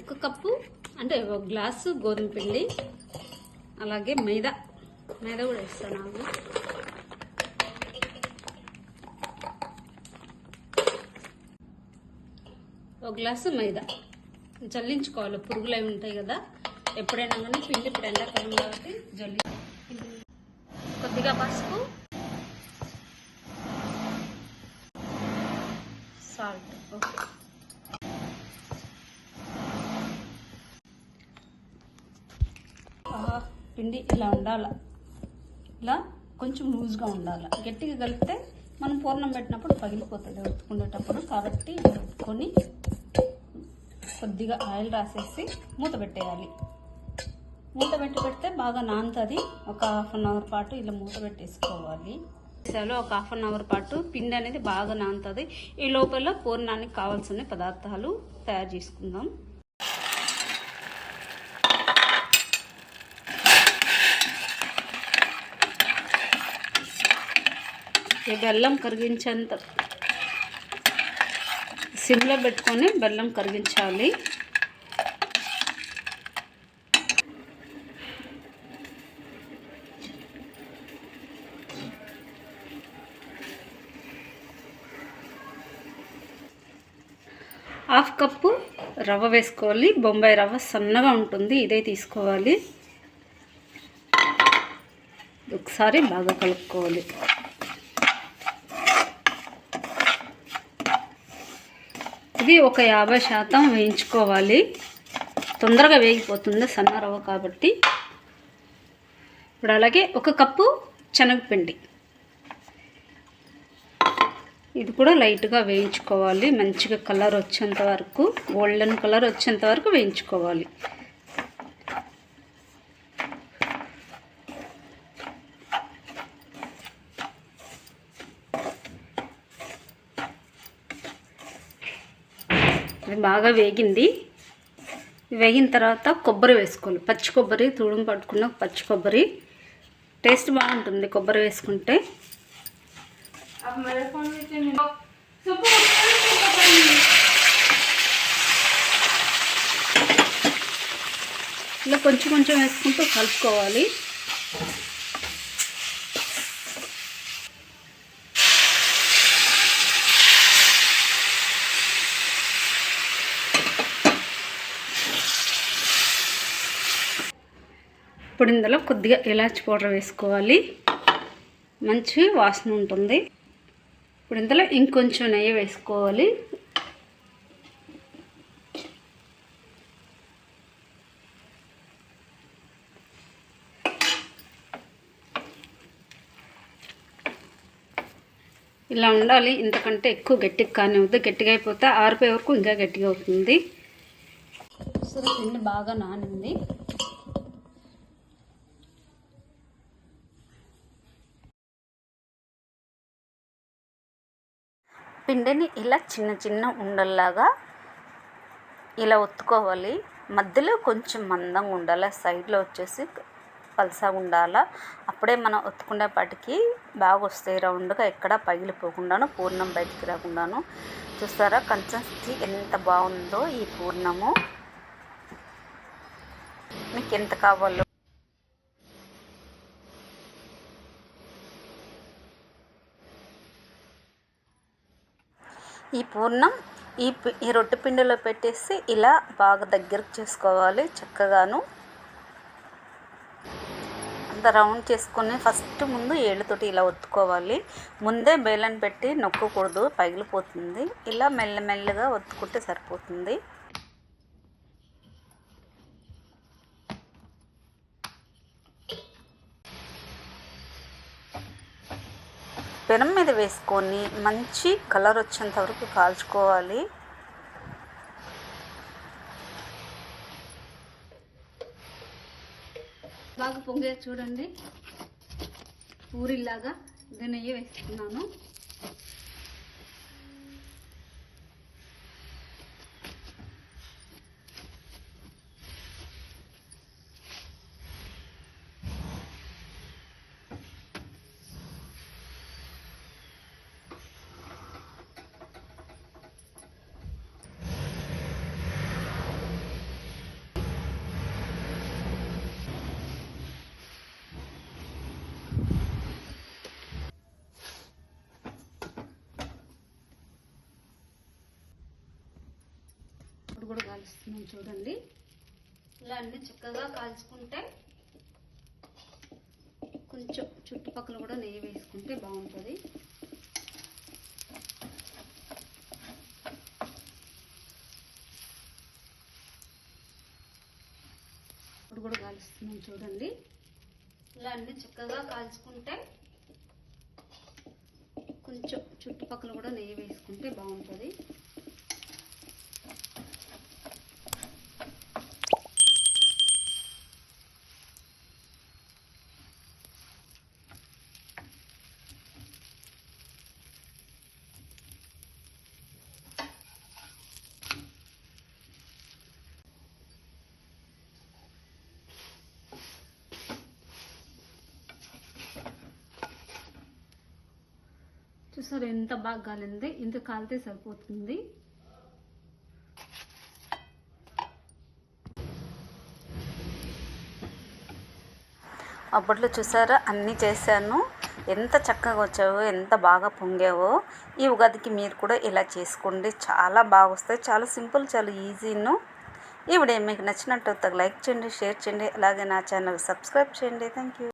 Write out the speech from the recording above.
ఒక కప్పు అంటే ఒక గ్లాసు గోధుమ పిండి అలాగే మైదా. మైదా కూడా వేస్తాను ఒక గ్లాసు మైదా. జల్లించుకోవాలి పురుగులు అవి ఉంటాయి కదా. ఎప్పుడైనా కానీ పిండి ఇప్పుడు ఎండాకాలం కాబట్టి జల్లి కొద్దిగా పసుపు సాల్ట్. ఓకే. పిండి ఇలా ఉండాలి. ఇలా కొంచెం లూజ్గా ఉండాలి. గట్టిగా కలిపితే మనం పూర్ణం పెట్టినప్పుడు పగిలిపోతుంది. ఒత్తుకునేటప్పుడు కాబట్టి ఇలా కొద్దిగా ఆయిల్ రాసేసి మూత పెట్టేయాలి. మూత పెట్టి పెడితే బాగా నానుతుంది ఒక హాఫ్ అన్ అవర్ పాటు ఇలా మూత పెట్టేసుకోవాలి. లో ఒక హాఫ్ అన్ అవర్ పాటు పిండి అనేది బాగా నానుతుంది ఈ లోపల పూర్ణానికి కావాల్సిన పదార్థాలు తయారు చేసుకుందాం. ఈ బెల్లం కరిగించేంత సిమ్లో పెట్టుకొని బెల్లం కరిగించాలి. హాఫ్ కప్పు రవ్వ వేసుకోవాలి. బొంబాయి రవ్వ సన్నగా ఉంటుంది ఇదే తీసుకోవాలి. ఒకసారి బాగా కలుపుకోవాలి. ఇది ఒక యాభై శాతం వేయించుకోవాలి. తొందరగా వేగిపోతుంది సన్న రవ్వ కాబట్టి. ఇప్పుడు అలాగే ఒక కప్పు శనగపిండి. ఇది కూడా లైట్గా వేయించుకోవాలి. మంచిగా కలర్ వచ్చేంత వరకు గోల్డెన్ కలర్ వచ్చేంత వరకు వేయించుకోవాలి. అది బాగా వేగింది. వేగిన తర్వాత కొబ్బరి వేసుకోవాలి. పచ్చి కొబ్బరి తూడం పట్టుకున్న పచ్చి కొబ్బరి. టేస్ట్ బాగుంటుంది కొబ్బరి వేసుకుంటే. ఇలా కొంచెం కొంచెం వేసుకుంటూ కలుపుకోవాలి. ఇప్పుడు ఇందులో కొద్దిగా ఇలాచి పౌడర్ వేసుకోవాలి. మంచి వాసన ఉంటుంది. ఇప్పుడు ఇందులో ఇంకొంచెం నెయ్యి వేసుకోవాలి. ఇలా ఉండాలి. ఇంతకంటే ఎక్కువ గట్టిగా కానివ్వద్దు. గట్టిగా అయిపోతే ఆరిపోయే వరకు ఇంకా గట్టిగా అవుతుంది. సరే పిండి బాగా నానింది. పిండిని ఇలా చిన్న చిన్న ఉండల్లాగా ఇలా ఒత్తుకోవాలి. మధ్యలో కొంచెం మందంగా ఉండాలి. సైడ్లో వచ్చేసి పలసగా ఉండాలి. అప్పుడే మనం ఒత్తుకునేపాటికి బాగా వస్తాయి. రౌండ్గా ఎక్కడ పగిలిపోకుండాను పూర్ణం బయటికి రాకుండాను. చూస్తారా? కన్సిస్టెన్సీ ఎంత బాగుందో ఈ పూర్ణము. మీకు ఎంత కావాలో ఈ పూర్ణం ఈ ఈ రొట్టె పిండిలో పెట్టేసి ఇలా బాగా దగ్గరకు చేసుకోవాలి చక్కగాను. అంత రౌండ్ చేసుకొని ఫస్ట్ ముందు ఏళ్ళతోటి ఇలా ఒత్తుకోవాలి. ముందే బేలన్ పెట్టి నొక్కకూడదు పగిలిపోతుంది. ఇలా మెల్లమెల్లగా ఒత్తుకుంటే సరిపోతుంది. పెనం మీద వేసుకొని మంచి కలర్ వచ్చేంత వరకు కాల్చుకోవాలి. బాగా పొంగే చూడండి. పూరిలాగా దీని నెయ్యి వేసుకున్నాను ఇప్పుడు కూడా కాలుస్తున్నాం చూడండి. ఇలా అన్ని చక్కగా కాల్చుకుంటే కొంచెం చుట్టుపక్కల కూడా నెయ్యి వేసుకుంటే బాగుంటుంది. ఇప్పుడు కూడా కాలుస్తున్నాం చూడండి. ఇలా అన్ని చక్కగా కాల్చుకుంటే కొంచెం చుట్టుపక్కల కూడా నెయ్యి వేసుకుంటే బాగుంటుంది. చూసారు ఎంత బాగా కాలింది ఇంత కాలితే సరిపోతుంది. అప్పట్లో చూసారా అన్నీ చేశాను. ఎంత చక్కగా వచ్చావో ఎంత బాగా పొంగావో ఈ ఉగాదికి మీరు కూడా ఇలా చేసుకోండి. చాలా బాగా వస్తాయి. చాలా సింపుల్ చాలా ఈజీను. ఈ వీడియో మీకు నచ్చినట్టు లైక్ చేయండి షేర్ చేయండి. అలాగే నా ఛానల్ సబ్స్క్రైబ్ చేయండి. Thank you